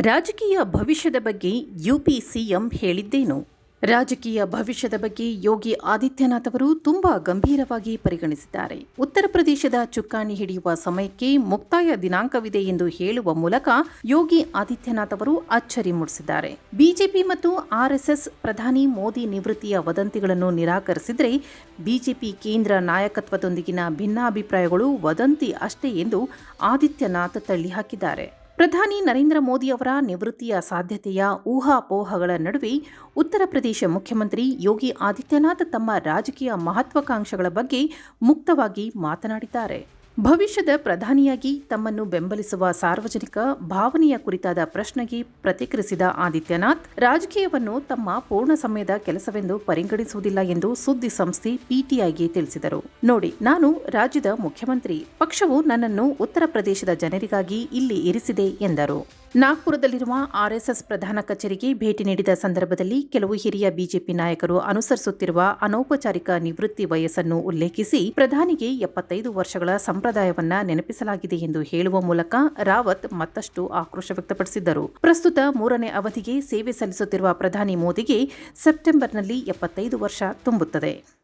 ರಾಜಕೀಯ ಭವಿಷ್ಯದ ಬಗ್ಗೆ ಯುಪಿ ಸಿಎಂ ಹೇಳಿದ್ದೇನು? ರಾಜಕೀಯ ಭವಿಷ್ಯದ ಬಗ್ಗೆ ಯೋಗಿ ಆದಿತ್ಯನಾಥ್ ಅವರು ತುಂಬಾ ಗಂಭೀರವಾಗಿ ಪರಿಗಣಿಸಿದ್ದಾರೆ. ಉತ್ತರ ಪ್ರದೇಶದ ಚುಕ್ಕಾಣಿ ಹಿಡಿಯುವ ಸಮಯಕ್ಕೆ ಮುಕ್ತಾಯ ದಿನಾಂಕವಿದೆ ಎಂದು ಹೇಳುವ ಮೂಲಕ ಯೋಗಿ ಆದಿತ್ಯನಾಥ್ ಅವರು ಅಚ್ಚರಿ ಮೂಡಿಸಿದ್ದಾರೆ. ಬಿಜೆಪಿ ಮತ್ತು ಆರ್ಎಸ್ಎಸ್ ಪ್ರಧಾನಿ ಮೋದಿ ನಿವೃತ್ತಿಯ ವದಂತಿಗಳನ್ನು ನಿರಾಕರಿಸಿದರೆ ಬಿಜೆಪಿ ಕೇಂದ್ರ ನಾಯಕತ್ವದೊಂದಿಗಿನ ಭಿನ್ನಾಭಿಪ್ರಾಯಗಳು ವದಂತಿ ಅಷ್ಟೇ ಎಂದು ಆದಿತ್ಯನಾಥ್ ತಳ್ಳಿಹಾಕಿದ್ದಾರೆ. ಪ್ರಧಾನಿ ನರೇಂದ್ರ ಮೋದಿ ಅವರ ನಿವೃತ್ತಿಯ ಸಾಧ್ಯತೆಯ ಊಹಾಪೋಹಗಳ ನಡುವೆ ಉತ್ತರ ಪ್ರದೇಶ ಮುಖ್ಯಮಂತ್ರಿ ಯೋಗಿ ಆದಿತ್ಯನಾಥ್ ತಮ್ಮ ರಾಜಕೀಯ ಮಹತ್ವಾಕಾಂಕ್ಷೆಗಳ ಬಗ್ಗೆ ಮುಕ್ತವಾಗಿ ಮಾತನಾಡಿದ್ದಾರೆ. ಭವಿಷ್ಯದ ಪ್ರಧಾನಿಯಾಗಿ ತಮ್ಮನ್ನು ಬೆಂಬಲಿಸುವ ಸಾರ್ವಜನಿಕ ಭಾವನೆಯ ಕುರಿತಾದ ಪ್ರಶ್ನೆಗೆ ಪ್ರತಿಕ್ರಿಯಿಸಿದ ಆದಿತ್ಯನಾಥ್, ರಾಜಕೀಯವನ್ನು ತಮ್ಮ ಪೂರ್ಣ ಸಮಯದ ಕೆಲಸವೆಂದು ಪರಿಗಣಿಸುವುದಿಲ್ಲ ಎಂದು ಸುದ್ದಿ ಸಂಸ್ಥೆ ಪಿಟಿಐಗೆ ತಿಳಿಸಿದರು. ನೋಡಿ, ನಾನು ರಾಜ್ಯದ ಮುಖ್ಯಮಂತ್ರಿ, ಪಕ್ಷವು ನನ್ನನ್ನು ಉತ್ತರ ಪ್ರದೇಶದ ಜನರಿಗಾಗಿ ಇಲ್ಲಿ ಇರಿಸಿದೆ ಎಂದರು. ನಾಗ್ಪುರದಲ್ಲಿರುವ ಆರ್ಎಸ್ಎಸ್ ಪ್ರಧಾನ ಕಚೇರಿಗೆ ಭೇಟಿ ನೀಡಿದ ಸಂದರ್ಭದಲ್ಲಿ ಕೆಲವು ಹಿರಿಯ ಬಿಜೆಪಿ ನಾಯಕರು ಅನುಸರಿಸುತ್ತಿರುವ ಅನೌಪಚಾರಿಕ ನಿವೃತ್ತಿ ವಯಸ್ಸನ್ನು ಉಲ್ಲೇಖಿಸಿ ಪ್ರಧಾನಿಗೆ ಎಪ್ಪತ್ತೈದು ವರ್ಷಗಳ ಸಂಪ್ರದಾಯವನ್ನ ನೆನಪಿಸಲಾಗಿದೆ ಎಂದು ಹೇಳುವ ಮೂಲಕ ರಾವತ್ ಮತ್ತಷ್ಟು ಆಕ್ರೋಶ ವ್ಯಕ್ತಪಡಿಸಿದ್ದರು. ಪ್ರಸ್ತುತ ಮೂರನೇ ಅವಧಿಗೆ ಸೇವೆ ಸಲ್ಲಿಸುತ್ತಿರುವ ಪ್ರಧಾನಿ ಮೋದಿಗೆ ಸೆಪ್ಟೆಂಬರ್ನಲ್ಲಿ ಎಪ್ಪತ್ತೈದು ವರ್ಷ ತುಂಬುತ್ತದೆ.